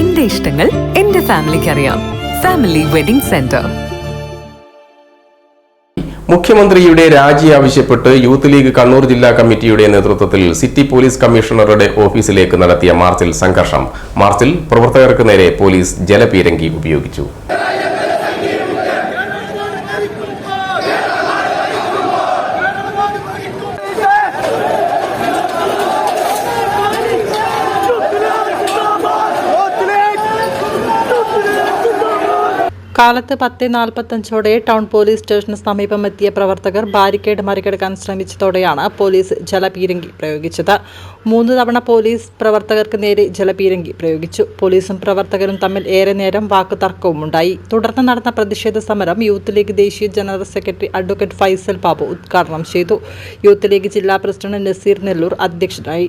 എന്റെ ഇഷ്ടങ്ങൾ എന്റെ ഫാമിലിക്ക് അറിയാം. ഫാമിലി വെഡിംഗ് സെന്റർ മുഖ്യമന്ത്രിയുടെ രാജി ആവശ്യപ്പെട്ട് യൂത്ത് ലീഗ് കണ്ണൂർ ജില്ലാ കമ്മിറ്റിയുടെ നേതൃത്വത്തിൽ സിറ്റി പോലീസ് കമ്മീഷണറുടെ ഓഫീസിലേക്ക് നടത്തിയ മാർച്ചിൽ സംഘർഷം. മാർച്ചിൽ പ്രവർത്തകർക്ക് നേരെ പോലീസ് ജലപീരങ്കി ഉപയോഗിച്ചു. കാലത്ത് പത്ത് നാൽപ്പത്തഞ്ചോടെ ടൗൺ പോലീസ് സ്റ്റേഷന് സമീപം എത്തിയ പ്രവർത്തകർ ബാരിക്കേഡ് മറികടക്കാൻ ശ്രമിച്ചതോടെയാണ് പോലീസ് ജലപീരങ്കി പ്രയോഗിച്ചത്. മൂന്ന് തവണ പോലീസ് പ്രവർത്തകർക്ക് നേരെ ജലപീരങ്കി പ്രയോഗിച്ചു. പോലീസും പ്രവർത്തകരും തമ്മിൽ ഏറെ നേരം വാക്കുതർക്കവും ഉണ്ടായി തുടർന്ന് നടന്ന പ്രതിഷേധ സമരം യൂത്ത് ലീഗ് ദേശീയ general secretary advocate Faisal Babu ഉദ്ഘാടനം ചെയ്തു. യൂത്ത് ലീഗ് ജില്ലാ പ്രസിഡന്റ് നസീർ നെല്ലൂർ അധ്യക്ഷനായി.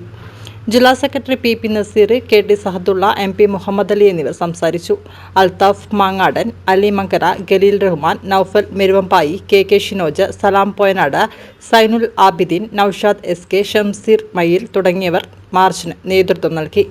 ജില്ലാ secretary P P Naseer K D Sahadulla M P Muhammad Ali എന്നിവർ സംസാരിച്ചു. Althaf Mangadan Ali Mankara Galeel Rahman Noufal Meruvambayi K K Shinoj Salam Poyanad Zainul Abideen Noushad S K Shamseer Mayil തുടങ്ങിയവർ മാർച്ചിന് നേതൃത്വം നൽകി.